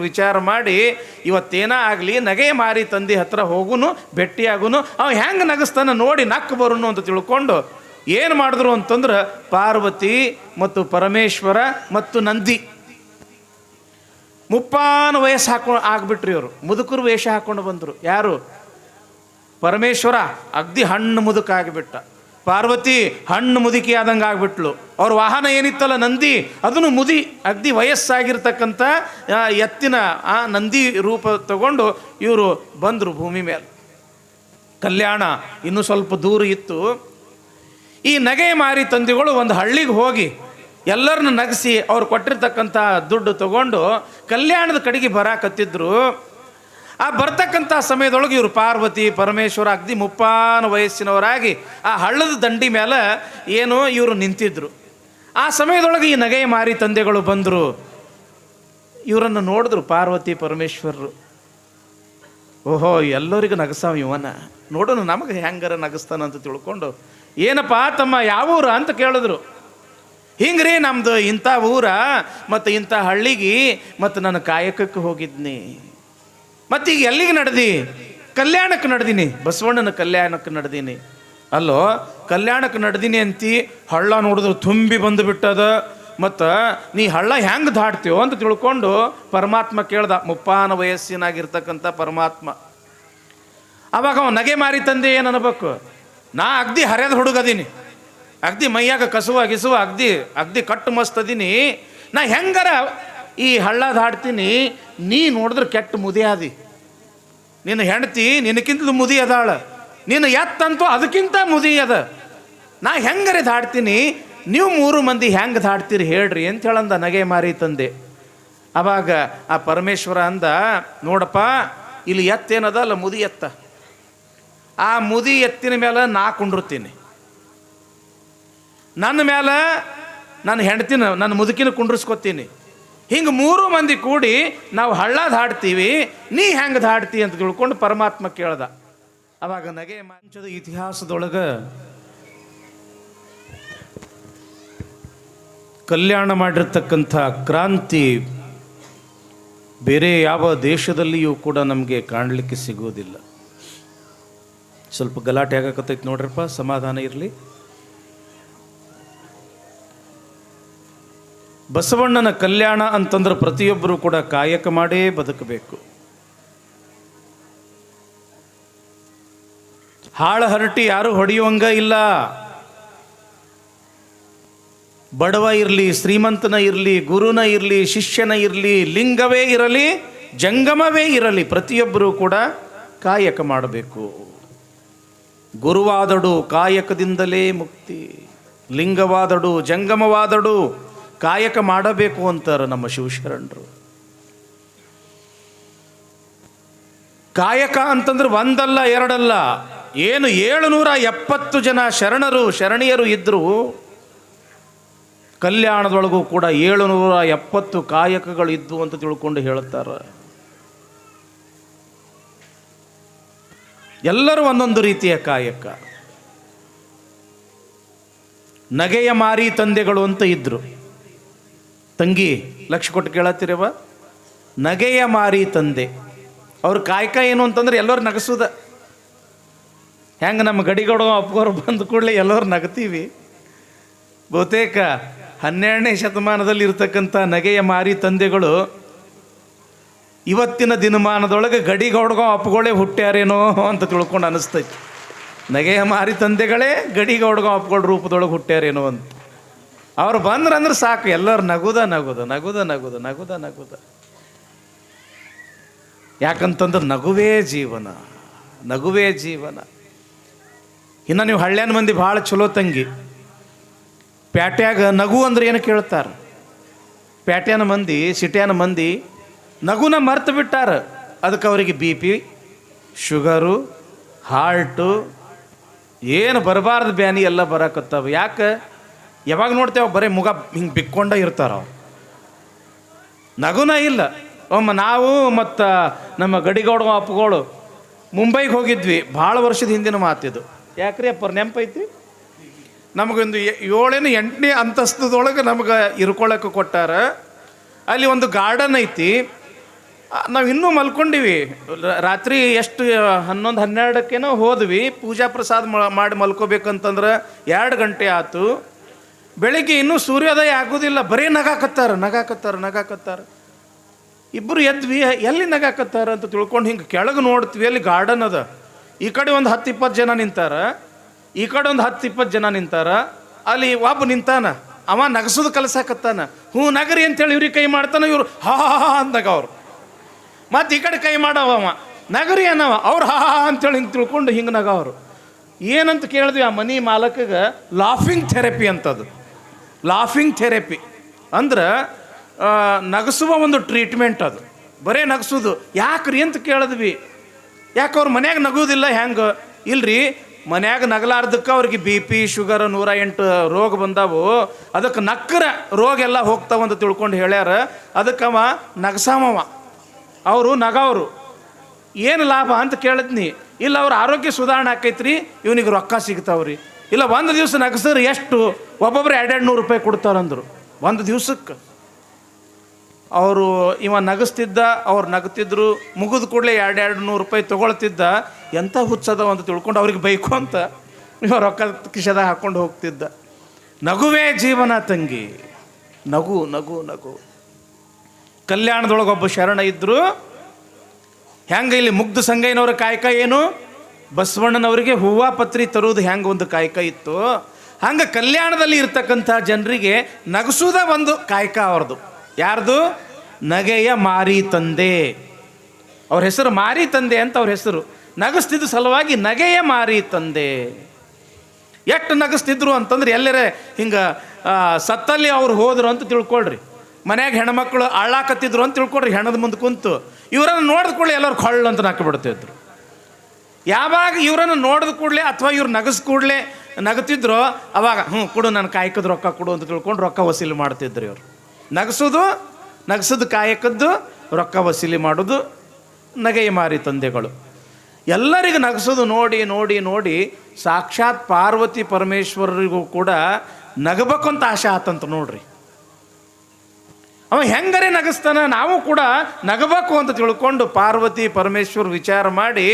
ವಿಚಾರ ಮಾಡಿ, ಇವತ್ತೇನ ಆಗಲಿ, ನಗೆ ಮಾರಿ ತಂದೆ ಹತ್ರ ಹೋಗುನು ಭೆಟ್ಟಿಯಾಗುನು ಅವ ಹೆಂಗೆ ನಗಸ್ತಾನ ನೋಡಿ ನಕ್ಕು ಬರುನು ಅಂತ ತಿಳ್ಕೊಂಡು ಏನು ಮಾಡಿದ್ರು ಅಂತಂದ್ರೆ ಪಾರ್ವತಿ ಮತ್ತು ಪರಮೇಶ್ವರ ಮತ್ತು ನಂದಿ. ಮುಪ್ಪಾನ ವಯಸ್ಸು ಹಾಕೊಂಡು ಆಗ್ಬಿಟ್ರಿ ಇವರು. ಮುದುಕರು ವೇಷ ಹಾಕೊಂಡು ಬಂದರು. ಯಾರು? ಪರಮೇಶ್ವರ. ಅಗ್ದಿ ಹಣ್ಣು ಮುದುಕ ಆಗಿಬಿಟ್ಟ ಪಾರ್ವತಿ ಹಣ್ಣು ಮುದುಕಿ ಆದಂಗೆ ಆಗ್ಬಿಟ್ಲು. ಅವ್ರ ವಾಹನ ಏನಿತ್ತಲ್ಲ ನಂದಿ, ಅದನ್ನು ಮುದಿ ಅಗ್ದಿ ವಯಸ್ಸಾಗಿರ್ತಕ್ಕಂಥ ಎತ್ತಿನ ಆ ನಂದಿ ರೂಪ ತಗೊಂಡು ಇವರು ಬಂದರು ಭೂಮಿ ಮೇಲೆ. ಕಲ್ಯಾಣ ಇನ್ನೂ ಸ್ವಲ್ಪ ದೂರ ಇತ್ತು. ಈ ನಗೆ ಮಾರಿ ತಂದಿಗಳು ಒಂದು ಹಳ್ಳಿಗೆ ಹೋಗಿ ಎಲ್ಲರನ್ನ ನಗಿಸಿ ಅವ್ರು ಕೊಟ್ಟಿರ್ತಕ್ಕಂಥ ದುಡ್ಡು ತಗೊಂಡು ಕಲ್ಯಾಣದ ಕಡೆಗೆ ಬರಾಕತ್ತಿದ್ರು. ಆ ಬರ್ತಕ್ಕಂಥ ಸಮಯದೊಳಗೆ ಇವರು ಪಾರ್ವತಿ, ಪರಮೇಶ್ವರ, ಅಗ್ದಿ ಮುಪ್ಪಾನ ವಯಸ್ಸಿನವರಾಗಿ ಆ ಹಳ್ಳದ ದಂಡಿ ಮೇಲೆ ಏನೋ ಇವರು ನಿಂತಿದ್ರು. ಆ ಸಮಯದೊಳಗೆ ಈ ನಗೆ ಮಾರಿ ತಂದೆಗಳು ಬಂದರು. ಇವರನ್ನು ನೋಡಿದ್ರು ಪಾರ್ವತಿ, ಪರಮೇಶ್ವರರು. ಓಹೋ, ಎಲ್ಲರಿಗೂ ನಗಸಾವ ಇವನ ನೋಡೋಣ ನಮಗೆ ಹೆಂಗಾರ ನಗಸ್ತಾನ ಅಂತ ತಿಳ್ಕೊಂಡು, ಏನಪ್ಪ ತಮ್ಮ, ಯಾವ ಊರ ಅಂತ ಕೇಳಿದ್ರು. ಹಿಂಗ್ರಿ ನಮ್ಮದು ಇಂಥ ಊರ, ಮತ್ತು ಇಂಥ ಹಳ್ಳಿಗೆ, ಮತ್ತು ನಾನು ಕಾಯಕಕ್ಕೆ ಹೋಗಿದ್ನಿ. ಮತ್ತು ಈಗ ಎಲ್ಲಿಗೆ ನಡೆದಿ? ಕಲ್ಯಾಣಕ್ಕೆ ನಡೆದೀನಿ. ಬಸವಣ್ಣನ ಕಲ್ಯಾಣಕ್ಕೆ ನಡೆದೀನಿ. ಅಲ್ಲೋ, ಕಲ್ಯಾಣಕ್ಕೆ ನಡೆದೀನಿ ಅಂತಿ, ಹಳ್ಳ ನೋಡಿದ್ರೆ ತುಂಬಿ ಬಂದು ಬಿಟ್ಟದ. ಮತ್ತು ನೀ ಹಳ್ಳ ಹೆಂಗೆ ದಾಟ್ತೀವೋ ಅಂತ ತಿಳ್ಕೊಂಡು ಪರಮಾತ್ಮ ಕೇಳ್ದ, ಮುಪ್ಪಾನ ವಯಸ್ಸಿನಾಗಿರ್ತಕ್ಕಂಥ ಪರಮಾತ್ಮ. ಅವಾಗ ಅವ ನಗೆ ಮಾರಿ ತಂದೆ ಏನು ಅನ್ಬೇಕು? ನಾ ಅಗ್ದಿ ಹರಿಯದ ಹುಡುಗದೀನಿ ಅಗ್ದಿ ಮೈಯಾಗ ಕಸುವ ಗಿಸುವ, ಅಗ್ದಿ ಅಗ್ದಿ ಕಟ್ಟು ಮಸ್ತದೀನಿ ನಾ ಹೆಂಗಾರ ಈ ಹಳ್ಳ ದಾಡ್ತೀನಿ ನೀ ನೋಡಿದ್ರೆ ಕೆಟ್ಟ ಮುದಿ ಆದಿ. ನಿನ್ನ ಹೆಂಡತಿ ನಿನಕ್ಕಿಂತ ಮುದಿ ಅದಾಳ. ನಿನ್ನ ಎತ್ತಂತೂ ಅದಕ್ಕಿಂತ ಮುದಿ ಅದ. ನಾ ಹೆಂಗರೆ ದಾಡ್ತೀನಿ, ನೀವು ಮೂರು ಮಂದಿ ಹೆಂಗೆ ದಾಡ್ತೀರಿ ಹೇಳ್ರಿ ಅಂತ ಹೇಳಂದ ನಗೆ ಮಾರಿ ತಂದೆ. ಅವಾಗ ಆ ಪರಮೇಶ್ವರ ಅಂದ, ನೋಡಪ್ಪ, ಇಲ್ಲಿ ಎತ್ತೇನದ ಅಲ್ಲ, ಮುದಿ ಎತ್ತ. ಆ ಮುದಿ ಎತ್ತಿನ ಮೇಲೆ ನಾ ಕುಂಡಿರ್ತೀನಿ. ನನ್ನ ಮೇಲೆ ನನ್ನ ಹೆಂಡ್ತಿನ, ನನ್ನ ಮುದುಕಿನ ಕುಂಡ್ರಿಸ್ಕೊತೀನಿ. ಹಿಂಗೆ ಮೂರು ಮಂದಿ ಕೂಡಿ ನಾವು ಹಳ್ಳ ದಾಡ್ತೀವಿ ನೀ ಹೆಂಗೆ ದಾಡ್ತಿ ಅಂತ ತಿಳ್ಕೊಂಡು ಪರಮಾತ್ಮ ಕೇಳ್ದ. ಅವಾಗ ನಗೆ ಮಂಚದ ಇತಿಹಾಸದೊಳಗೆ ಕಲ್ಯಾಣ ಮಾಡಿರ್ತಕ್ಕಂಥ ಕ್ರಾಂತಿ ಬೇರೆ ಯಾವ ದೇಶದಲ್ಲಿಯೂ ಕೂಡ ನಮಗೆ ಕಾಣಲಿಕ್ಕೆ ಸಿಗೋದಿಲ್ಲ. ಸ್ವಲ್ಪ ಗಲಾಟೆ ಆಗಕತ್ತೈತಿ ನೋಡ್ರಪ್ಪ, ಸಮಾಧಾನ ಇರಲಿ. ಬಸವಣ್ಣನ ಕಲ್ಯಾಣ ಅಂತಂದ್ರೆ ಪ್ರತಿಯೊಬ್ಬರು ಕೂಡ ಕಾಯಕ ಮಾಡೇ ಬದುಕಬೇಕು. ಹಾಳ ಹರಟಿ ಯಾರು ಹೊಡೆಯುವಂಗ ಇಲ್ಲ. ಬಡವ ಇರಲಿ, ಶ್ರೀಮಂತನ ಇರಲಿ, ಗುರುನ ಇರಲಿ, ಶಿಷ್ಯನ ಇರಲಿ, ಲಿಂಗವೇ ಇರಲಿ, ಜಂಗಮವೇ ಇರಲಿ, ಪ್ರತಿಯೊಬ್ಬರೂ ಕೂಡ ಕಾಯಕ ಮಾಡಬೇಕು. ಗುರುವಾದಡು ಕಾಯಕದಿಂದಲೇ ಮುಕ್ತಿ, ಲಿಂಗವಾದಡು ಜಂಗಮವಾದಡು ಕಾಯಕ ಮಾಡಬೇಕು ಅಂತಾರೆ ನಮ್ಮ ಶಿವಶರಣರು. ಕಾಯಕ ಅಂತಂದ್ರೆ ಒಂದಲ್ಲ ಎರಡಲ್ಲ. ಏನು ಏಳುನೂರ ಎಪ್ಪತ್ತು ಜನ ಶರಣರು, ಶರಣಿಯರು ಇದ್ದರು ಕಲ್ಯಾಣದೊಳಗೂ ಕೂಡ ಏಳುನೂರ ಎಪ್ಪತ್ತು ಕಾಯಕಗಳು ಇದ್ವು ಅಂತ ತಿಳ್ಕೊಂಡು ಹೇಳ್ತಾರೆ. ಎಲ್ಲರೂ ಒಂದೊಂದು ರೀತಿಯ ಕಾಯಕ. ನಗೆಯ ಮಾರಿ ತಂದೆಗಳು ಅಂತ ಇದ್ರು. ತಂಗಿ ಲಕ್ಷ ಕೊಟ್ಟು ಕೇಳತ್ತೀರವ? ನಗೆಯ ಮಾರಿ ತಂದೆ. ಅವ್ರ ಕಾಯಕ ಏನು ಅಂತಂದ್ರೆ ಎಲ್ಲರೂ ನಗಸುದ. ಹೆಂಗೆ ನಮ್ಮ ಗಡಿಗಳು ಅಪ್ಪಗೋರು ಬಂದ ಕೂಡಲೇ ಎಲ್ಲರೂ ನಗತೀವಿ. ಬಹುತೇಕ ಹನ್ನೆರಡನೇ ಶತಮಾನದಲ್ಲಿ ಇರ್ತಕ್ಕಂಥ ನಗೆಯ ಮಾರಿ ತಂದೆಗಳು ಇವತ್ತಿನ ದಿನಮಾನದೊಳಗೆ ಗಡಿಗೌಡ್ಗೋ ಅಪ್ಪಗಳೇ ಹುಟ್ಟ್ಯಾರೇನೋ ಅಂತ ತಿಳ್ಕೊಂಡು ಅನಿಸ್ತೈತಿ. ನಗೆಯ ಮಾರಿ ತಂದೆಗಳೇ ಗಡಿಗೌಡ್ಗೋ ಅಪ್ಪಗಳ ರೂಪದೊಳಗೆ ಹುಟ್ಟ್ಯಾರೇನೋ ಅಂತ. ಅವ್ರು ಬಂದ್ರಂದ್ರೆ ಸಾಕು, ಎಲ್ಲರೂ ನಗುದ ನಗುದ ನಗುದ ನಗುದ ನಗುದ ನಗುದ. ಯಾಕಂತಂದ್ರೆ ನಗುವೇ ಜೀವನ ನಗುವೇ ಜೀವನ. ಇನ್ನು ನೀವು ಹಳ್ಳ್ಯಾನ ಮಂದಿ ಭಾಳ ಚಲೋ ತಂಗಿ. ಪ್ಯಾಟ್ಯಾಗ ನಗು ಅಂದ್ರೆ ಏನು ಕೇಳ್ತಾರೆ? ಪ್ಯಾಟ್ಯಾನ ಮಂದಿ, ಸಿಟ್ಯಾನ ಮಂದಿ ನಗುನ ಮರ್ತು ಬಿಟ್ಟಾರ. ಅದಕ್ಕೆ ಅವರಿಗೆ ಬಿ ಪಿ, ಶುಗರು, ಹಾರ್ಟು, ಏನು ಬರಬಾರ್ದು ಬ್ಯಾನಿ ಎಲ್ಲ ಬರಕತ್ತಾವ. ಯಾಕೆ? ಯಾವಾಗ ನೋಡ್ತೇವೆ ಬರೀ ಮುಗ ಹಿಂಗೆ ಬಿಕ್ಕೊಂಡ ಇರ್ತಾರ ಅವ್ರು. ನಗುನ ಇಲ್ಲ. ಒಮ್ಮ ನಾವು ಮತ್ತು ನಮ್ಮ ಗಡಿಗೌಡ ಅಪ್ಪಗಳು ಮುಂಬೈಗೆ ಹೋಗಿದ್ವಿ. ಭಾಳ ವರ್ಷದ ಹಿಂದಿನ ಮಾತಿದು ಯಾಕ್ರಿ ಅಪ್ಪರ್ ನೆಂಪೈತಿ ನಮಗೊಂದು ಏಳೇನು ಎಂಟನೇ ಅಂತಸ್ತದೊಳಗೆ ನಮಗೆ ಇರ್ಕೊಳ್ಳೋಕೆ ಕೊಟ್ಟಾರ. ಅಲ್ಲಿ ಒಂದು ಗಾರ್ಡನ್ ಐತಿ. ನಾವು ಇನ್ನೂ ಮಲ್ಕೊಂಡಿವಿ. ರಾತ್ರಿ ಎಷ್ಟು, ಹನ್ನೊಂದು ಹನ್ನೆರಡಕ್ಕೇನೋ ಹೋದ್ವಿ. ಪೂಜಾ ಪ್ರಸಾದ ಮಾಡಿ ಮಲ್ಕೋಬೇಕಂತಂದ್ರೆ ಎರಡು ಗಂಟೆ ಆತು. ಬೆಳಿಗ್ಗೆ ಇನ್ನೂ ಸೂರ್ಯೋದಯ ಆಗೋದಿಲ್ಲ ಬರೀ ನಗಾಕತ್ತಾರ ನಗಾಕತ್ತಾರ ನಗಾಕತ್ತಾರ. ಇಬ್ಬರು ಎದ್ವಿ ಎಲ್ಲಿ ನಗಾಕತ್ತಾರ ಅಂತ ತಿಳ್ಕೊಂಡು ಹಿಂಗೆ ಕೆಳಗೆ ನೋಡ್ತೀವಿ. ಅಲ್ಲಿ ಗಾರ್ಡನ್ ಅದ. ಈ ಕಡೆ ಒಂದು ಹತ್ತು ಇಪ್ಪತ್ತು ಜನ ನಿಂತಾರ. ಈ ಕಡೆ ಒಂದು ಹತ್ತು ಇಪ್ಪತ್ತು ಜನ ನಿಂತಾರ. ಅಲ್ಲಿ ಒಬ್ಬ ನಿಂತಾನ. ಅವ ನಗಸೋದು ಕಲಸಾಕತ್ತಾನ ಹ್ಞೂ ನಗರಿ ಅಂತೇಳಿ ಇವ್ರಿಗೆ ಕೈ ಮಾಡ್ತಾನ ಇವ್ರು ಹಾ ಹಾ ಅಂದಾಗ ಅವ್ರು. ಮತ್ತು ಈ ಕಡೆ ಕೈ ಮಾಡವ ಅವ. ನಗರಿ ಅನ್ನವ. ಅವ್ರು ಹಾ ಹಾ ಅಂತೇಳಿ ಹಿಂಗೆ ತಿಳ್ಕೊಂಡು ಹಿಂಗೆ ಅವರು. ಏನಂತ ಕೇಳಿದ್ವಿ ಆ ಮನಿ ಮಾಲಕಗೆ ಲಾಫಿಂಗ್ ಥೆರಪಿ ಅಂತದು. ಲಾಫಿಂಗ್ ಥೆರಪಿ ಅಂದ್ರೆ ನಗಸುವ ಒಂದು ಟ್ರೀಟ್ಮೆಂಟ್ ಅದು. ಬರೇ ನಗಸೋದು. ಯಾಕ್ರಿ ಅಂತ ಕೇಳಿದ್ವಿ. ಯಾಕೆ ಅವ್ರ ಮನ್ಯಾಗ ನಗುವುದಿಲ್ಲ ಹೆಂಗೆ? ಇಲ್ರಿ, ಮನ್ಯಾಗ ನಗಲಾರ್ದಕ್ಕೆ ಅವ್ರಿಗೆ ಬಿ ಪಿ ಶುಗರ್ ನೂರ ಎಂಟು ರೋಗ ಬಂದಾವು. ಅದಕ್ಕೆ ನಕ್ಕರ ರೋಗ ಎಲ್ಲ ಹೋಗ್ತಾವ ಅಂತ ತಿಳ್ಕೊಂಡು ಹೇಳ್ಯಾರ. ಅದಕ್ಕವ ನಗಸಾಮವ. ಅವರು ನಗವರು. ಏನು ಲಾಭ ಅಂತ ಕೇಳಿದ್ನಿ. ಇಲ್ಲ, ಅವ್ರ ಆರೋಗ್ಯ ಸುಧಾರಣೆ ಆಕೈತ್ರಿ. ಇವನಿಗೆ ರೊಕ್ಕ ಸಿಗ್ತಾವ್ರಿ. ಇಲ್ಲ, ಒಂದು ದಿವಸ ನಗಸಿದ್ರೆ ಎಷ್ಟು? ಒಬ್ಬೊಬ್ರು ಎರಡೆರಡು ನೂರು ರೂಪಾಯಿ ಕೊಡ್ತಾರಂದರು. ಒಂದು ದಿವ್ಸಕ್ಕೆ. ಅವರು ಇವ ನಗಸ್ತಿದ್ದ, ಅವ್ರು ನಗ್ತಿದ್ರು, ಮುಗಿದ ಕೂಡಲೇ ಎರಡು ಎರಡು ನೂರು ರೂಪಾಯಿ ತೊಗೊಳ್ತಿದ್ದ ಎಂಥ ಹುಚ್ಚದ ಅಂತ ತಿಳ್ಕೊಂಡು ಅವ್ರಿಗೆ ಬೈಕು ಅಂತ ಇವ ರೊಕ್ಕ ಕಿಶದಾಗ ಹಾಕ್ಕೊಂಡು ಹೋಗ್ತಿದ್ದ. ನಗುವೇ ಜೀವನ ತಂಗಿ. ನಗು ನಗು ನಗು. ಕಲ್ಯಾಣದೊಳಗೆ ಒಬ್ಬ ಶರಣ ಇದ್ದರು ಹೆಂಗೆ ಇಲ್ಲಿ ಮುಗ್ಧ ಸಂಗೈನವ್ರ ಕಾಯಕ ಏನು? ಬಸವಣ್ಣನವರಿಗೆ ಹೂವ ಪತ್ರಿ ತರುವುದು ಹೆಂಗೆ ಒಂದು ಕಾಯಕ ಇತ್ತು. ಹಂಗೆ ಕಲ್ಯಾಣದಲ್ಲಿ ಇರ್ತಕ್ಕಂಥ ಜನರಿಗೆ ನಗಸೋದ ಒಂದು ಕಾಯಕ ಅವ್ರದ್ದು ಯಾರ್ದು? ನಗೆಯ ಮಾರಿ ತಂದೆ. ಅವ್ರ ಹೆಸರು ಮಾರಿ ತಂದೆ ಅಂತ ಅವ್ರ ಹೆಸರು. ನಗಸ್ತಿದ್ದ ಸಲುವಾಗಿ ನಗೆಯ ಮಾರಿ ತಂದೆ. ಎಷ್ಟು ನಗಸ್ತಿದ್ರು ಅಂತಂದ್ರೆ ಎಲ್ಲರೇ ಹಿಂಗೆ ಸತ್ತಲ್ಲಿ ಅವ್ರು ಹೋದ್ರು ಅಂತ ತಿಳ್ಕೊಳ್ರಿ. ಮನ್ಯಾಗ ಹೆಣ್ಮಕ್ಳು ಅಳ್ಳಾಕತ್ತಿದ್ರು ಅಂತ ತಿಳ್ಕೊಳ್ರಿ ಹೆಣದ ಮುಂದೆ ಕುಂತು. ಇವರನ್ನು ನೋಡಿದ ಕೂಡಲೇ ಎಲ್ಲರೂ ಕೊಳ್ಳು ಅಂತ ನಾಕಿ ಬಿಡ್ತಿದ್ರು. ಯಾವಾಗ ಇವರನ್ನು ನೋಡಿದ ಕೂಡಲೇ ಅಥವಾ ಇವ್ರು ನಗಸ್ ಕೂಡಲೇ ನಗುತ್ತಿದ್ರು ಅವಾಗ ಹ್ಞೂ ಕೊಡು ನನ್ನ ಕಾಯಕದ ರೊಕ್ಕ ಕೊಡು ಅಂತ ತಿಳ್ಕೊಂಡು ರೊಕ್ಕ ವಸೂಲಿ ಮಾಡ್ತಿದ್ರು ಇವರು. ನಗಸೋದು ನಗಸೋದು ಕಾಯಕದ್ದು, ರೊಕ್ಕ ವಸೂಲಿ ಮಾಡೋದು ನಗೆಯ ಮಾರಿ ತಂದೆಗಳು. ಎಲ್ಲರಿಗೂ ನಗಸೋದು ನೋಡಿ ನೋಡಿ ನೋಡಿ ಸಾಕ್ಷಾತ್ ಪಾರ್ವತಿ ಪರಮೇಶ್ವರರಿಗೂ ಕೂಡ ನಗಬೇಕು ಅಂತ ಆಶೆ ಆತಂತ ನೋಡ್ರಿ. ಅವ ಹೆಂಗರೆ ನಗಸ್ತಾನ? ನಾವು ಕೂಡ ನಗಬೇಕು ಅಂತ ತಿಳ್ಕೊಂಡು ಪಾರ್ವತಿ ಪರಮೇಶ್ವರ್ ವಿಚಾರ ಮಾಡಿ,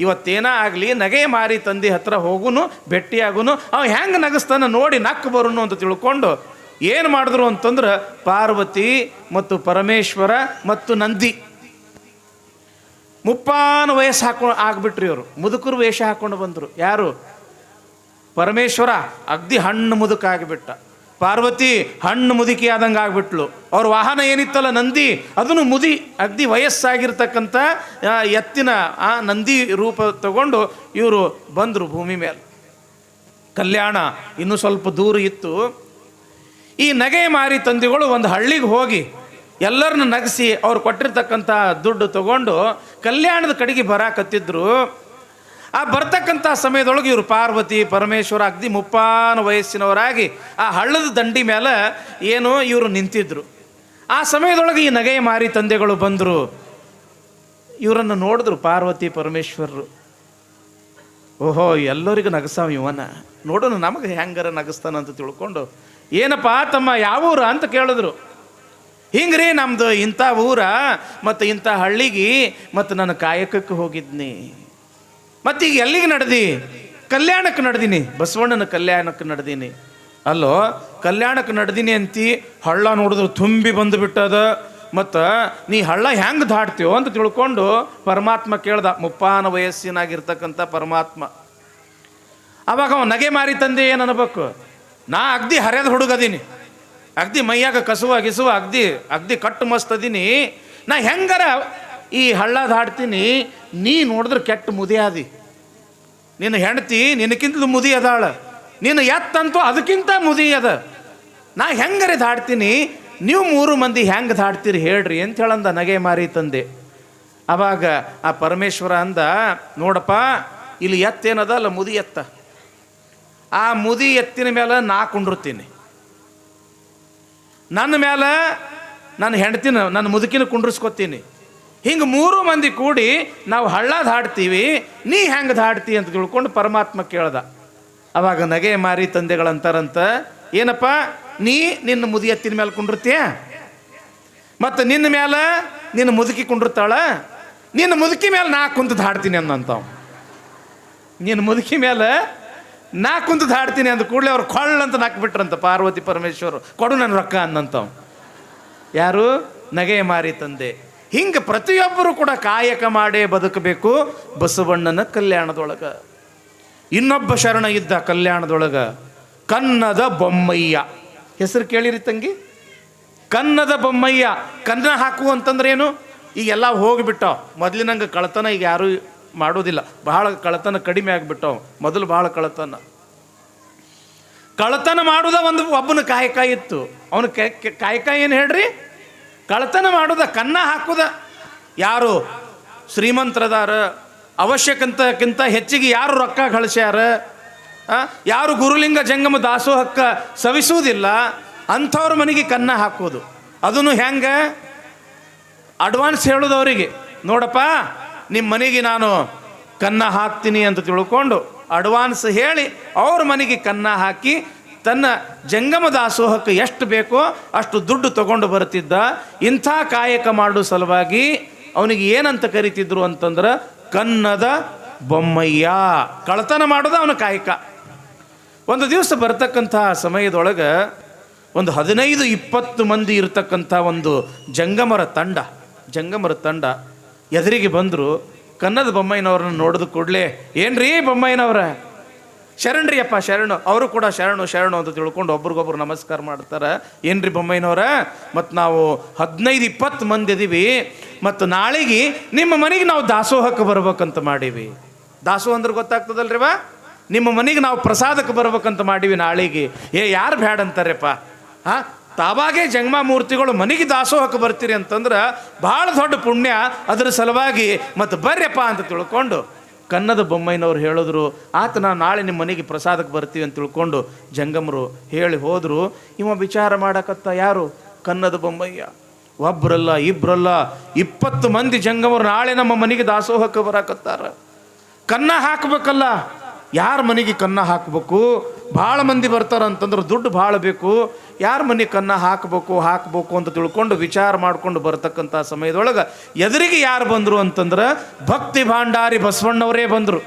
ಇವತ್ತೇನ ಆಗಲಿ, ನಗೆ ಮಾರಿ ತಂದೆ ಹತ್ರ ಹೋಗುನು ಭೇಟಿಯಾಗುನು ಅವ ಹೆಂಗೆ ನಗಸ್ತಾನ? ನೋಡಿ ನಕ್ಕು ಬರುನು ಅಂತ ತಿಳ್ಕೊಂಡು ಏನು ಮಾಡಿದ್ರು ಅಂತಂದ್ರೆ ಪಾರ್ವತಿ ಮತ್ತು ಪರಮೇಶ್ವರ ಮತ್ತು ನಂದಿ. ಮುಪ್ಪಾನ ವಯಸ್ಸು ಹಾಕೊಂಡು ಆಗ್ಬಿಟ್ರಿ ಇವರು. ಮುದುಕರು ವೇಷ ಹಾಕೊಂಡು ಬಂದರು. ಯಾರು? ಪರಮೇಶ್ವರ. ಅಗ್ದಿ ಹಣ್ಣು ಮುದುಕ ಆಗಿಬಿಟ್ಟ ಪಾರ್ವತಿ ಹಣ್ಣು ಮುದುಕಿ ಆದಂಗೆ ಆಗ್ಬಿಟ್ಲು. ಅವ್ರ ವಾಹನ ಏನಿತ್ತಲ್ಲ ನಂದಿ, ಅದನ್ನು ಮುದಿ ಅಗ್ದಿ ವಯಸ್ಸಾಗಿರ್ತಕ್ಕಂಥ ಎತ್ತಿನ ಆ ನಂದಿ ರೂಪ ತಗೊಂಡು ಇವರು ಬಂದರು ಭೂಮಿ ಮೇಲೆ. ಕಲ್ಯಾಣ ಇನ್ನೂ ಸ್ವಲ್ಪ ದೂರ ಇತ್ತು. ಈ ನಗೆ ಮಾರಿ ತಂದೆಗಳು ಒಂದು ಹಳ್ಳಿಗೆ ಹೋಗಿ ಎಲ್ಲರನ್ನ ನಗಿಸಿ ಅವ್ರು ಕೊಟ್ಟಿರ್ತಕ್ಕಂಥ ದುಡ್ಡು ತಗೊಂಡು ಕಲ್ಯಾಣದ ಕಡೆಗೆ ಬರಾಕತ್ತಿದ್ರು. ಆ ಬರ್ತಕ್ಕಂಥ ಸಮಯದೊಳಗೆ ಇವರು ಪಾರ್ವತಿ, ಪರಮೇಶ್ವರ, ಅಗ್ದಿ ಮುಪ್ಪಾನ ವಯಸ್ಸಿನವರಾಗಿ ಆ ಹಳ್ಳದ ದಂಡಿ ಮೇಲೆ ಏನೋ ಇವರು ನಿಂತಿದ್ರು. ಆ ಸಮಯದೊಳಗೆ ಈ ನಗೆಯ ಮಾರಿ ತಂದೆಗಳು ಬಂದರು. ಇವರನ್ನು ನೋಡಿದ್ರು ಪಾರ್ವತಿ, ಪರಮೇಶ್ವರರು. ಓಹೋ, ಎಲ್ಲರಿಗೂ ನಗಸಾವ ಇವನ. ನೋಡೋಣ ನಮಗೆ ಹೆಂಗಾರ ನಗಸ್ತಾನ ಅಂತ ತಿಳ್ಕೊಂಡು, ಏನಪ್ಪ ತಮ್ಮ ಯಾವ ಊರ ಅಂತ ಕೇಳಿದ್ರು. ಹಿಂಗ್ರಿ ನಮ್ಮದು ಇಂಥ ಊರ, ಮತ್ತು ಇಂಥ ಹಳ್ಳಿಗೆ, ಮತ್ತು ನಾನು ಕಾಯಕಕ್ಕೆ ಹೋಗಿದ್ನಿ. ಮತ್ತು ಈಗ ಎಲ್ಲಿಗೆ ನಡೆದಿ? ಕಲ್ಯಾಣಕ್ಕೆ ನಡೆದೀನಿ. ಬಸವಣ್ಣನ ಕಲ್ಯಾಣಕ್ಕೆ ನಡೆದೀನಿ. ಅಲ್ಲೋ, ಕಲ್ಯಾಣಕ್ಕೆ ನಡೆದೀನಿ ಅಂತಿ ಹಳ್ಳ ನೋಡಿದ್ರೆ ತುಂಬಿ ಬಂದು ಬಿಟ್ಟದ. ಮತ್ತು ನೀ ಹಳ್ಳ ಹೆಂಗೆ ದಾಟ್ತೀವೋ ಅಂತ ತಿಳ್ಕೊಂಡು ಪರಮಾತ್ಮ ಕೇಳ್ದ, ಮುಪ್ಪಾನ ವಯಸ್ಸಿನಾಗಿರ್ತಕ್ಕಂಥ ಪರಮಾತ್ಮ. ಅವಾಗ ಅವ ನಗೆ ಮಾರಿ ತಂದೆ ಏನು ಅನ್ಬೇಕು? ನಾ ಅಗ್ದಿ ಹರಿಯದ ಹುಡುಗದೀನಿ ಅಗ್ದಿ ಮೈಯಾಗ ಕಸುವ ಗಿಸುವ, ಅಗ್ದಿ ಅಗ್ದಿ ಕಟ್ಟು ಮಸ್ತದೀನಿ ನಾ ಹೆಂಗಾರ ಈ ಹಳ್ಳ ದಾಡ್ತೀನಿ ನೀ ನೋಡಿದ್ರೆ ಕೆಟ್ಟ ಮುದಿ ಆದಿ. ನಿನ್ನ ಹೆಂಡತಿ ನಿನಕ್ಕಿಂತಲೂ ಮುದಿ ಅದಾಳ. ನಿನ್ನ ಎತ್ತಂತೂ ಅದಕ್ಕಿಂತ ಮುದಿ ಅದ. ನಾ ಹೆಂಗರೆ ದಾಡ್ತೀನಿ, ನೀವು ಮೂರು ಮಂದಿ ಹೆಂಗೆ ದಾಡ್ತೀರಿ ಹೇಳ್ರಿ ಅಂತ ಹೇಳಂದ ನಗೆ ಮಾರಿ ತಂದೆ. ಅವಾಗ ಆ ಪರಮೇಶ್ವರ ಅಂದ, ನೋಡಪ್ಪ, ಇಲ್ಲಿ ಎತ್ತೇನದ ಅಲ್ಲ, ಮುದಿ ಎತ್ತ. ಆ ಮುದಿ ಎತ್ತಿನ ಮೇಲೆ ನಾ ಕುಂಡಿರ್ತೀನಿ. ನನ್ನ ಮೇಲೆ ನನ್ನ ಹೆಂಡ್ತಿನ, ನನ್ನ ಮುದುಕಿನ ಕುಂಡ್ರಿಸ್ಕೊತೀನಿ. ಹಿಂಗೆ ಮೂರು ಮಂದಿ ಕೂಡಿ ನಾವು ಹಳ್ಳ ದಾಡ್ತೀವಿ ನೀ ಹೆಂಗೆ ದಾಡ್ತಿ ಅಂತ ತಿಳ್ಕೊಂಡು ಪರಮಾತ್ಮ ಕೇಳ್ದ. ಅವಾಗ ನಗೆ ಮಾರಿ ತಂದೆಗಳಂತಾರಂತ, ಏನಪ್ಪ, ನೀ ನಿನ್ನ ಮುದಿಯತ್ತಿನ ಮೇಲೆ ಕುಂಡಿರ್ತೀಯ? ಮತ್ತು ನಿನ್ನ ಮೇಲೆ ನಿನ್ನ ಮುದುಕಿ ಕುಂಡಿರ್ತಾಳ? ನಿನ್ನ ಮುದುಕಿ ಮೇಲೆ ನಾ ಕುಂತು ದಾಡ್ತೀನಿ ಅಂದಂತಾವ್ ನಿನ್ನ ಮುದುಕಿ ಮೇಲೆ ನಾ ಕುಂತು ದಾಡ್ತೀನಿ ಅಂದ ಕೂಡಲೇ ಅವ್ರು ಕೊಳ್ಳ ಅಂತ ನಾಕ್ಬಿಟ್ರಂತ ಪಾರ್ವತಿ ಪರಮೇಶ್ವರ್. ಕೊಡು ನನ್ನ ರೊಕ್ಕ ಅಂದಂತಾವ್ ಯಾರು? ನಗೆ ಮಾರಿ ತಂದೆ. ಹಿಂಗೆ ಪ್ರತಿಯೊಬ್ಬರು ಕೂಡ ಕಾಯಕ ಮಾಡೇ ಬದುಕಬೇಕು ಬಸವಣ್ಣನ ಕಲ್ಯಾಣದೊಳಗೆ. ಇನ್ನೊಬ್ಬ ಶರಣ ಇದ್ದ ಕಲ್ಯಾಣದೊಳಗೆ ಕನ್ನದ ಬೊಮ್ಮಯ್ಯ. ಹೆಸರು ಕೇಳಿರಿ ತಂಗಿ. ಕನ್ನದ ಬೊಮ್ಮಯ್ಯ. ಕನ್ನ ಹಾಕು ಅಂತಂದ್ರೆ ಏನು? ಈಗೆಲ್ಲ ಹೋಗಿಬಿಟ್ಟವ ಮೊದಲಿನಂಗೆ ಕಳತನ ಈಗ ಯಾರೂ ಮಾಡೋದಿಲ್ಲ. ಬಹಳ ಕಳತನ ಕಡಿಮೆ ಆಗಿಬಿಟ್ಟವ ಮೊದಲು ಬಹಳ ಕಳತನ ಕಳತನ ಮಾಡುದ ಒಂದು ಒಬ್ಬನ ಕಾಯಕ ಇತ್ತು. ಅವನು ಕಾಯಕ ಏನು ಹೇಳ್ರಿ? ಕಳತನ ಮಾಡುದ, ಕನ್ನ ಹಾಕುದ. ಯಾರು ಶ್ರೀಮಂತರದಾರ, ಅವಶ್ಯಕಂತಕ್ಕಿಂತ ಹೆಚ್ಚಿಗೆ ಯಾರು ರೊಕ್ಕ ಕಳಿಸ್ಯಾರ ಯಾರು ಗುರುಲಿಂಗ ಜಂಗಮ ದಾಸೋಹಕ್ಕ ಸವಿಸುವುದಿಲ್ಲ, ಅಂಥವ್ರ ಮನೆಗೆ ಕನ್ನ ಹಾಕೋದು ಅದನ್ನು ಹೆಂಗೆ? ಅಡ್ವಾನ್ಸ್ ಹೇಳೋದು ಅವರಿಗೆ. ನೋಡಪ್ಪ ನಿಮ್ಮ ಮನೆಗೆ ನಾನು ಕನ್ನ ಹಾಕ್ತೀನಿ ಅಂತ ತಿಳ್ಕೊಂಡು ಅಡ್ವಾನ್ಸ್ ಹೇಳಿ ಅವ್ರ ಮನೆಗೆ ಕನ್ನ ಹಾಕಿ ತನ್ನ ಜಂಗಮ ದಾಸೋಹಕ್ಕೆ ಎಷ್ಟು ಬೇಕೋ ಅಷ್ಟು ದುಡ್ಡು ತಗೊಂಡು ಬರ್ತಿದ್ದ ಇಂಥ ಕಾಯಕ ಮಾಡೋ ಸಲುವಾಗಿ ಅವನಿಗೆ ಏನಂತ ಕರಿತಿದ್ರು ಅಂತಂದ್ರೆ, ಕನ್ನದ ಬೊಮ್ಮಯ್ಯ. ಕಳತನ ಮಾಡೋದು ಅವನ ಕಾಯಕ. ಒಂದು ದಿವಸ ಬರ್ತಕ್ಕಂಥ ಸಮಯದೊಳಗೆ ಒಂದು ಹದಿನೈದು ಇಪ್ಪತ್ತು ಮಂದಿ ಇರತಕ್ಕಂಥ ಒಂದು ಜಂಗಮರ ತಂಡ ಜಂಗಮರ ತಂಡ ಎದುರಿಗೆ ಬಂದರು, ಕನ್ನದ ಬೊಮ್ಮಯ್ಯನವ್ರನ್ನ ನೋಡಿದ ಕೂಡಲೇ, ಏನ್ರೀ ಬೊಮ್ಮಯ್ಯನವ್ರ? ಶರಣ್ರಿ ಅಪ್ಪ ಶರಣು. ಅವರು ಕೂಡ ಶರಣು ಶರಣು ಅಂತ ತಿಳ್ಕೊಂಡು ಒಬ್ರಿಗೊಬ್ರು ನಮಸ್ಕಾರ ಮಾಡ್ತಾರೆ. ಏನ್ರಿ ಬೊಮ್ಮಯ್ಯನವ್ರ ಮತ್ತು ನಾವು ಹದಿನೈದು ಇಪ್ಪತ್ತು ಮಂದಿ ಇದೀವಿ. ಮತ್ತು ನಾಳೆಗೆ ನಿಮ್ಮ ಮನೆಗೆ ನಾವು ದಾಸೋಹಕ್ಕೆ ಬರ್ಬೇಕಂತ ಮಾಡೀವಿ. ದಾಸೋಹ ಅಂದ್ರೆ ಗೊತ್ತಾಗ್ತದಲ್ರಿವ? ನಿಮ್ಮ ಮನೆಗೆ ನಾವು ಪ್ರಸಾದಕ್ಕೆ ಬರ್ಬೇಕಂತ ಮಾಡೀವಿ ನಾಳೆಗೆ. ಏ, ಯಾರು ಬ್ಯಾಡ ಅಂತಾರೆಪ್ಪ ಹಾ? ತಾವಾಗೆ ಜಂಗಮ ಮೂರ್ತಿಗಳು ಮನೆಗೆ ದಾಸೋಹಕ್ಕೆ ಬರ್ತೀರಿ ಅಂತಂದ್ರೆ ಭಾಳ ದೊಡ್ಡ ಪುಣ್ಯ ಅದರ ಸಲುವಾಗಿ ಮತ್ತು ಬರ್ರಪ್ಪ ಅಂತ ತಿಳ್ಕೊಂಡು ಕನ್ನದ ಬೊಮ್ಮಯ್ಯನವ್ರು ಹೇಳಿದ್ರು, ಆತ ನಾವು ನಾಳೆ ನಿಮ್ಮ ಮನೆಗೆ ಪ್ರಸಾದಕ್ಕೆ ಬರ್ತೀವಿ ಅಂತ ತಿಳ್ಕೊಂಡು ಜಂಗಮರು ಹೇಳಿ ಹೋದರು. ಇವ ವಿಚಾರ ಮಾಡಕತ್ತ ಯಾರು? ಕನ್ನದ ಬೊಮ್ಮಯ್ಯ. ಒಬ್ರಲ್ಲ ಇಬ್ಬರಲ್ಲ ಇಪ್ಪತ್ತು ಮಂದಿ ಜಂಗಮರು ನಾಳೆ ನಮ್ಮ ಮನೆಗೆ ದಾಸೋಹಕ್ಕೆ ಬರಾಕತ್ತಾರ. ಕನ್ನ ಹಾಕಬೇಕಲ್ಲ. ಯಾರ ಮನೆಗೆ ಕನ್ನ ಹಾಕಬೇಕು? ಭಾಳ ಮಂದಿ ಬರ್ತಾರ ಅಂತಂದ್ರೆ ದುಡ್ಡು ಭಾಳ ಬೇಕು. ಯಾರ ಮನೆ ಕನ್ನ ಹಾಕಬೇಕು ಹಾಕಬೇಕು ಅಂತ ತಿಳ್ಕೊಂಡು ವಿಚಾರ ಮಾಡ್ಕೊಂಡು ಬರ್ತಕ್ಕಂಥ ಸಮಯದೊಳಗೆ ಎದುರಿಗೆ ಯಾರು ಬಂದರು ಅಂತಂದ್ರೆ ಭಕ್ತಿ ಭಾಂಡಾರಿ ಬಸವಣ್ಣವರೇ ಬಂದರು.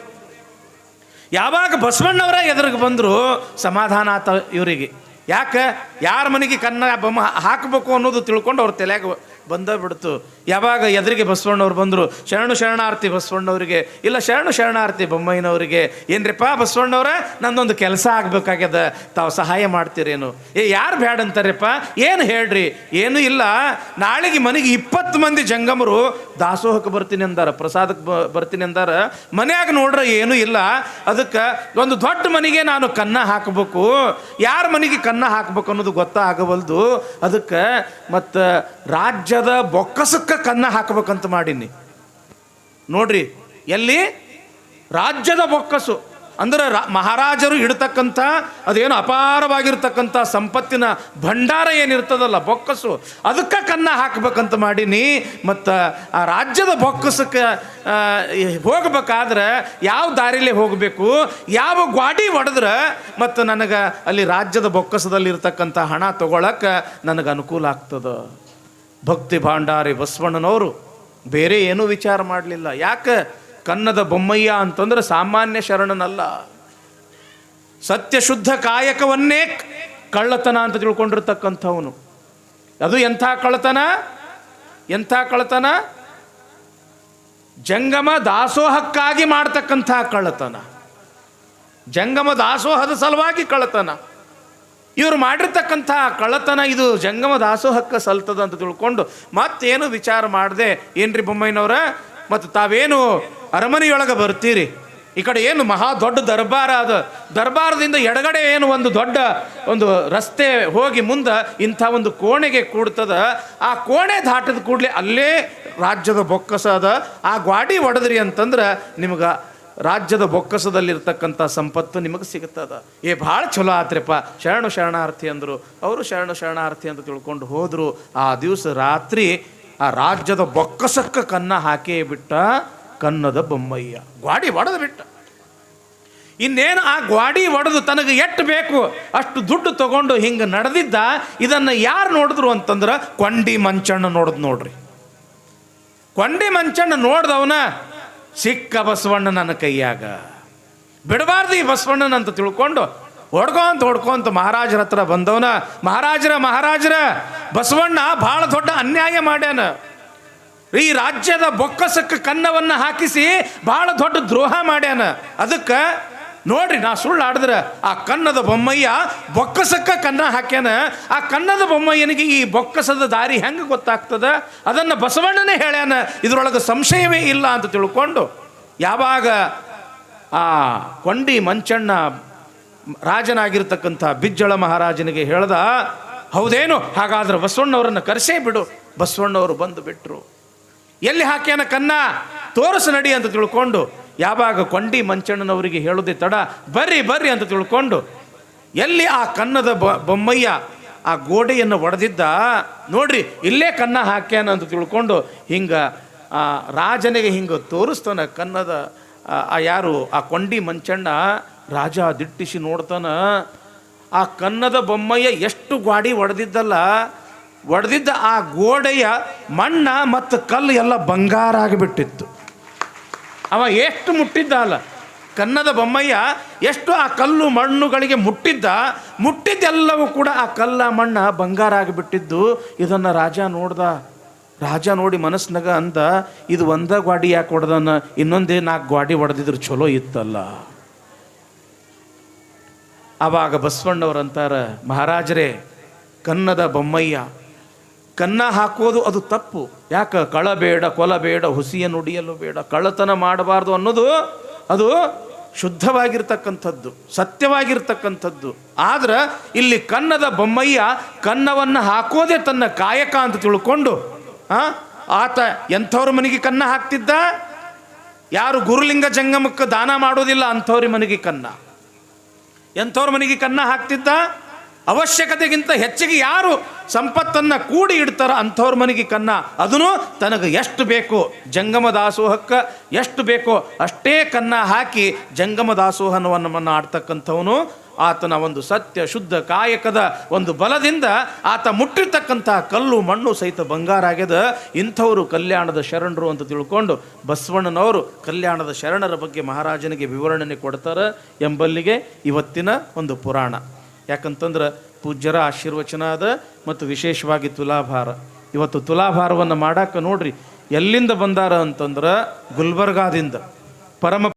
ಯಾವಾಗ ಬಸವಣ್ಣವರೇ ಎದುರಿಗೆ ಬಂದರು ಸಮಾಧಾನ ಆತ ಇವರಿಗೆ. ಯಾಕೆ? ಯಾರ ಮನೆಗೆ ಕನ್ನ ಬೊಮ್ಮ ಹಾಕಬೇಕು ಅನ್ನೋದು ತಿಳ್ಕೊಂಡು ಅವ್ರ ತಲೆಯಾಗ ಬಂದ ಬಿಡ್ತು. ಯಾವಾಗ ಎದುರಿಗೆ ಬಸವಣ್ಣವ್ರು ಬಂದರು, ಶರಣು ಶರಣಾರ್ಥಿ ಬಸವಣ್ಣವರಿಗೆ, ಇಲ್ಲ ಶರಣು ಶರಣಾರ್ಥಿ ಬೊಮ್ಮಯ್ಯನವರಿಗೆ ಏನ್ರಿಪ್ಪ ಬಸವಣ್ಣವ್ರ, ನಂದೊಂದು ಕೆಲಸ ಆಗಬೇಕಾಗ್ಯದ, ತಾವು ಸಹಾಯ ಮಾಡ್ತೀರೇನು? ಏ, ಯಾರು ಬ್ಯಾಡ ಅಂತಾರಪ್ಪ ಏನು ಹೇಳ್ರಿ? ಏನು ಇಲ್ಲ. ನಾಳೆಗೆ ಮನೆಗೆ ಇಪ್ಪತ್ತು ಮಂದಿ ಜಂಗಮರು, ದಾಸೋಹಕ್ಕೆ ಬರ್ತೀನಿ ಅಂದಾರ, ಪ್ರಸಾದಕ್ಕೆ ಬ- ಬರ್ತೀನಿ ಅಂದಾರ. ಮನ್ಯಾಗ ನೋಡ್ರೆ ಏನೂ ಇಲ್ಲ. ಅದಕ್ಕೆ ಒಂದು ದೊಡ್ಡ ಮನೆಗೆ ನಾನು ಕನ್ನ ಹಾಕಬೇಕು. ಯಾರ ಮನೆಗೆ ಕನ್ನ ಹಾಕಬೇಕು ಅನ್ನೋದು ಗೊತ್ತಾಗವಲ್ದು. ಅದಕ್ಕೆ ಮತ್ತು ರಾಜ್ಯದ ಬೊಕ್ಕಸಕ್ಕೆ ಕನ್ನ ಹಾಕಬೇಕಂತ ಮಾಡೀನಿ. ನೋಡ್ರಿ, ಎಲ್ಲಿ? ರಾಜ್ಯದ ಬೊಕ್ಕಸು. ಅಂದ್ರೆ ಮಹಾರಾಜರು ಇಡ್ತಕ್ಕಂಥ, ಅದೇನು ಅಪಾರವಾಗಿರ್ತಕ್ಕಂಥ ಸಂಪತ್ತಿನ ಭಂಡಾರ ಏನಿರ್ತದಲ್ಲ ಬೊಕ್ಕಸು, ಅದಕ್ಕೆ ಕನ್ನ ಹಾಕ್ಬೇಕಂತ ಮಾಡೀನಿ. ಮತ್ತು ಆ ರಾಜ್ಯದ ಬೊಕ್ಕಸಕ್ಕೆ ಹೋಗ್ಬೇಕಾದ್ರೆ ಯಾವ ದಾರಿಲಿ ಹೋಗಬೇಕು, ಯಾವ ಗ್ವಾಡಿ ಹೊಡೆದ್ರೆ ಮತ್ತು ನನಗೆ ಅಲ್ಲಿ ರಾಜ್ಯದ ಬೊಕ್ಕಸದಲ್ಲಿರ್ತಕ್ಕಂಥ ಹಣ ತಗೊಳಕ್ಕೆ ನನಗೆ ಅನುಕೂಲ ಆಗ್ತದೆ. ಭಕ್ತಿ ಭಾಂಡಾರಿ ಬಸವಣ್ಣನವರು ಬೇರೆ ಏನೂ ವಿಚಾರ ಮಾಡಲಿಲ್ಲ. ಯಾಕೆ? ಕನ್ನದ ಬೊಮ್ಮಯ್ಯ ಅಂತಂದ್ರೆ ಸಾಮಾನ್ಯ ಶರಣನಲ್ಲ. ಸತ್ಯಶುದ್ಧ ಕಾಯಕವನ್ನೇ ಕಳ್ಳತನ ಅಂತ ತಿಳ್ಕೊಂಡಿರ್ತಕ್ಕಂಥವನು. ಅದು ಎಂಥ ಕಳ್ಳತನ? ಎಂಥ ಕಳ್ಳತನ? ಜಂಗಮ ದಾಸೋಹಕ್ಕಾಗಿ ಮಾಡ್ತಕ್ಕಂಥ ಕಳ್ಳತನ. ಜಂಗಮ ದಾಸೋಹದ ಸಲುವಾಗಿ ಕಳ್ಳತನ. ಇವರು ಮಾಡಿರ್ತಕ್ಕಂಥ ಕಳ್ಳತನ ಇದು ಜಂಗಮ ದಾಸೋಹಕ್ಕೆ ಸಲ್ತದ ಅಂತ ತಿಳ್ಕೊಂಡು ಮತ್ತೇನು ವಿಚಾರ ಮಾಡದೆ, ಏನ್ರಿ ಬೊಮ್ಮಯ್ಯನವ್ರ ಮತ್ತು ತಾವೇನು ಅರಮನೆಯೊಳಗೆ ಬರ್ತೀರಿ? ಈ ಕಡೆ ಏನು ಮಹಾ ದೊಡ್ಡ ದರ್ಬಾರ ಅದ. ದರ್ಬಾರದಿಂದ ಎಡಗಡೆ ಏನು ಒಂದು ದೊಡ್ಡ ಒಂದು ರಸ್ತೆ ಹೋಗಿ ಮುಂದೆ ಇಂಥ ಒಂದು ಕೋಣೆಗೆ ಕೂಡ್ತದ. ಆ ಕೋಣೆ ದಾಟದ ಕೂಡಲೇ ಅಲ್ಲೇ ರಾಜ್ಯದ ಬೊಕ್ಕಸ ಅದ. ಆ ಗ್ವಾಡಿ ಒಡದ್ರಿ ಅಂತಂದ್ರೆ ನಿಮ್ಗೆ ರಾಜ್ಯದ ಬೊಕ್ಕಸದಲ್ಲಿರ್ತಕ್ಕಂಥ ಸಂಪತ್ತು ನಿಮಗೆ ಸಿಗುತ್ತದ. ಏ, ಭಾಳ ಚಲೋ ಆತ್ರಿಪ್ಪ. ಶರಣು ಶರಣಾರ್ಥಿ ಅಂದರು. ಅವರು ಶರಣು ಶರಣಾರ್ಥಿ ಅಂತ ತಿಳ್ಕೊಂಡು ಹೋದರು. ಆ ದಿವಸ ರಾತ್ರಿ ಆ ರಾಜ್ಯದ ಬೊಕ್ಕಸಕ್ಕೆ ಕನ್ನ ಹಾಕೇ ಬಿಟ್ಟ ಕನ್ನದ ಬೊಮ್ಮಯ್ಯ. ಗ್ವಾಡಿ ಒಡೆದು ಬಿಟ್ಟ. ಇನ್ನೇನು ಆ ಗ್ವಾಡಿ ಒಡೆದು ತನಗೆ ಎಷ್ಟು ಬೇಕು? ಅಷ್ಟು ದುಡ್ಡು ತಗೊಂಡು ಹಿಂಗೆ ನಡೆದಿದ್ದ. ಇದನ್ನು ಯಾರು ನೋಡಿದ್ರು ಅಂತಂದ್ರೆ ಕೊಂಡಿ ಮಂಚಣ್ಣ ನೋಡಿದ್ ನೋಡ್ರಿ. ಕೊಂಡಿ ಮಂಚಣ್ಣ ನೋಡ್ದವನ ಸಿಕ್ಕ ಬಸವಣ್ಣ ನನ್ನ ಕೈಯಾಗ. ಬಿಡಬಾರ್ದು ಈ ಬಸವಣ್ಣನಂತ ತಿಳ್ಕೊಂಡು. ಹೊಡ್ಕೊಂತ ಹೊಡ್ಕೊಂತ ಮಹಾರಾಜರ ಹತ್ರ ಬಂದವನ, ಮಹಾರಾಜರ ಮಹಾರಾಜರ, ಬಸವಣ್ಣ ಭಾಳ ದೊಡ್ಡ ಅನ್ಯಾಯ ಮಾಡ್ಯಾನ. ಈ ರಾಜ್ಯದ ಬೊಕ್ಕಸಕ್ಕೆ ಕನ್ನವನ್ನು ಹಾಕಿಸಿ ಬಹಳ ದೊಡ್ಡ ದ್ರೋಹ ಮಾಡ್ಯಾನ. ಅದಕ್ಕೆ ನೋಡ್ರಿ, ನಾ ಸುಳ್ಳು ಆಡಿದ್ರೆ ಆ ಕನ್ನದ ಬೊಮ್ಮಯ್ಯ ಬೊಕ್ಕಸಕ್ಕ ಕನ್ನ ಹಾಕ್ಯಾನ. ಆ ಕನ್ನದ ಬೊಮ್ಮಯ್ಯನಿಗೆ ಈ ಬೊಕ್ಕಸದ ದಾರಿ ಹೆಂಗೆ ಗೊತ್ತಾಗ್ತದ? ಅದನ್ನು ಬಸವಣ್ಣನೇ ಹೇಳ್ಯಾನ. ಇದ್ರೊಳಗೆ ಸಂಶಯವೇ ಇಲ್ಲ ಅಂತ ತಿಳ್ಕೊಂಡು ಯಾವಾಗ ಆ ಕೊಂಡಿ ಮಂಚಣ್ಣ ರಾಜನಾಗಿರ್ತಕ್ಕಂಥ ಬಿಜ್ಜಳ ಮಹಾರಾಜನಿಗೆ ಹೇಳ್ದ, ಹೌದೇನು? ಹಾಗಾದ್ರೆ ಬಸವಣ್ಣವರನ್ನು ಕರೆಸೇ ಬಿಡು. ಬಸವಣ್ಣವರು ಬಂದು ಬಿಟ್ಟರು ಎಲ್ಲಿ ಹಾಕ್ಯಾನ ಕನ್ನ? ತೋರಿಸು ನಡಿ ಅಂತ ತಿಳ್ಕೊಂಡು ಯಾವಾಗ ಕೊಂಡಿ ಮಂಚಣ್ಣನವರಿಗೆ ಹೇಳೋದೆ ತಡ, ಬರ್ರಿ ಬರ್ರಿ ಅಂತ ತಿಳ್ಕೊಂಡು ಎಲ್ಲಿ ಆ ಕನ್ನದ ಬೊಮ್ಮಯ್ಯ ಆ ಗೋಡೆಯನ್ನು ಒಡೆದಿದ್ದ, ನೋಡ್ರಿ, ಇಲ್ಲೇ ಕನ್ನ ಹಾಕ್ಯಾನ ಅಂತ ತಿಳ್ಕೊಂಡು ಹಿಂಗೆ, ಆ ರಾಜನಿಗೆ ಹಿಂಗೆ ತೋರಿಸ್ತಾನೆ ಕನ್ನದ ಆ ಯಾರು, ಆ ಕೊಂಡಿ ಮಂಚಣ್ಣ ರಾಜ ದಿಟ್ಟಿಸಿ ನೋಡ್ತಾನ, ಆ ಕನ್ನದ ಬೊಮ್ಮಯ್ಯ ಎಷ್ಟು ಗಾಡಿ ಒಡೆದಿದ್ದಲ್ಲ, ಒಡೆದಿದ್ದ ಆ ಗೋಡೆಯ ಮಣ್ಣ ಮತ್ತು ಕಲ್ಲು ಎಲ್ಲ ಬಂಗಾರ ಆಗಿಬಿಟ್ಟಿತ್ತು. ಅವ ಎಷ್ಟು ಮುಟ್ಟಿದ್ದ ಅಲ್ಲ. ಕನ್ನದ ಬೊಮ್ಮಯ್ಯ ಎಷ್ಟು ಆ ಕಲ್ಲು ಮಣ್ಣುಗಳಿಗೆ ಮುಟ್ಟಿದ್ದ, ಮುಟ್ಟಿದ್ದೆಲ್ಲವೂ ಕೂಡ ಆ ಕಲ್ಲ ಮಣ್ಣ ಬಂಗಾರ ಆಗಿಬಿಟ್ಟಿದ್ದು. ಇದನ್ನು ರಾಜ ನೋಡ್ದ. ರಾಜ ನೋಡಿ ಮನಸ್ಸಿನಾಗ ಅಂದ, ಇದು ಒಂದ ಗ್ವಾಡಿ ಯಾಕೆ ಹೊಡೆದನ? ಇನ್ನೊಂದೇ ನಾಲ್ಕು ಗ್ವಾಡಿ ಹೊಡೆದಿದ್ರು ಚಲೋ ಇತ್ತಲ್ಲ. ಆವಾಗ ಬಸವಣ್ಣವ್ರು ಅಂತಾರ, ಮಹಾರಾಜರೇ, ಕನ್ನದ ಬೊಮ್ಮಯ್ಯ ಕನ್ನ ಹಾಕೋದು ಅದು ತಪ್ಪು. ಯಾಕ? ಕಳ ಬೇಡ, ಕೊಲ ಬೇಡ ಹುಸಿಯ ನುಡಿಯಲು ಬೇಡ, ಕಳ್ಳತನ ಮಾಡಬಾರ್ದು ಅನ್ನೋದು ಅದು ಶುದ್ಧವಾಗಿರ್ತಕ್ಕಂಥದ್ದು, ಸತ್ಯವಾಗಿರ್ತಕ್ಕಂಥದ್ದು. ಆದ್ರೆ ಇಲ್ಲಿ ಕನ್ನದ ಬೊಮ್ಮಯ್ಯ ಕನ್ನವನ್ನು ಹಾಕೋದೇ ತನ್ನ ಕಾಯಕ ಅಂತ ತಿಳ್ಕೊಂಡು, ಆ, ಆತ ಎಂಥವ್ರ ಮನೆಗೆ ಕನ್ನ ಹಾಕ್ತಿದ್ದ? ಯಾರು ಗುರುಲಿಂಗ ಜಂಗಮಕ್ಕೆ ದಾನ ಮಾಡೋದಿಲ್ಲ ಅಂಥವ್ರ ಮನೆಗೆ ಕನ್ನ. ಎಂಥವ್ರ ಮನೆಗೆ ಕನ್ನ ಹಾಕ್ತಿದ್ದ? ಅವಶ್ಯಕತೆಗಿಂತ ಹೆಚ್ಚಿಗೆ ಯಾರು ಸಂಪತ್ತನ್ನು ಕೂಡಿ ಇಡ್ತಾರ ಅಂಥವ್ರ ಮನೆಗೆ ಕನ್ನ, ಅದನ್ನು ತನಗೆ ಎಷ್ಟು ಬೇಕೋ? ಜಂಗಮ ದಾಸೋಹಕ್ಕೆ ಎಷ್ಟು ಬೇಕೋ? ಅಷ್ಟೇ ಕನ್ನ ಹಾಕಿ ಜಂಗಮ ದಾಸೋಹನವನ್ನು ಆಡ್ತಕ್ಕಂಥವನು. ಆತನ ಒಂದು ಸತ್ಯ ಶುದ್ಧ ಕಾಯಕದ ಒಂದು ಬಲದಿಂದ ಆತ ಮುಟ್ಟಿರ್ತಕ್ಕಂತಹ ಕಲ್ಲು ಮಣ್ಣು ಸಹಿತ ಬಂಗಾರ ಆಗ್ಯದ. ಇಂಥವರು ಕಲ್ಯಾಣದ ಶರಣರು ಅಂತ ತಿಳ್ಕೊಂಡು ಬಸವಣ್ಣನವರು ಕಲ್ಯಾಣದ ಶರಣರ ಬಗ್ಗೆ ಮಹಾರಾಜನಿಗೆ ವಿವರಣೆ ಕೊಡ್ತಾರೆ. ಎಂಬಲ್ಲಿಗೆ ಇವತ್ತಿನ ಒಂದು ಪುರಾಣ. ಯಾಕಂತಂದ್ರೆ ಪೂಜ್ಯರ ಆಶೀರ್ವಚನ ಅದ ಮತ್ತು ವಿಶೇಷವಾಗಿ ತುಲಾಭಾರ. ಇವತ್ತು ತುಲಾಭಾರವನ್ನು ಮಾಡಕ್ಕೆ ನೋಡ್ರಿ, ಎಲ್ಲಿಂದ ಬಂದಾರ ಅಂತಂದ್ರೆ ಗುಲ್ಬರ್ಗಾದಿಂದ. ಪರಮ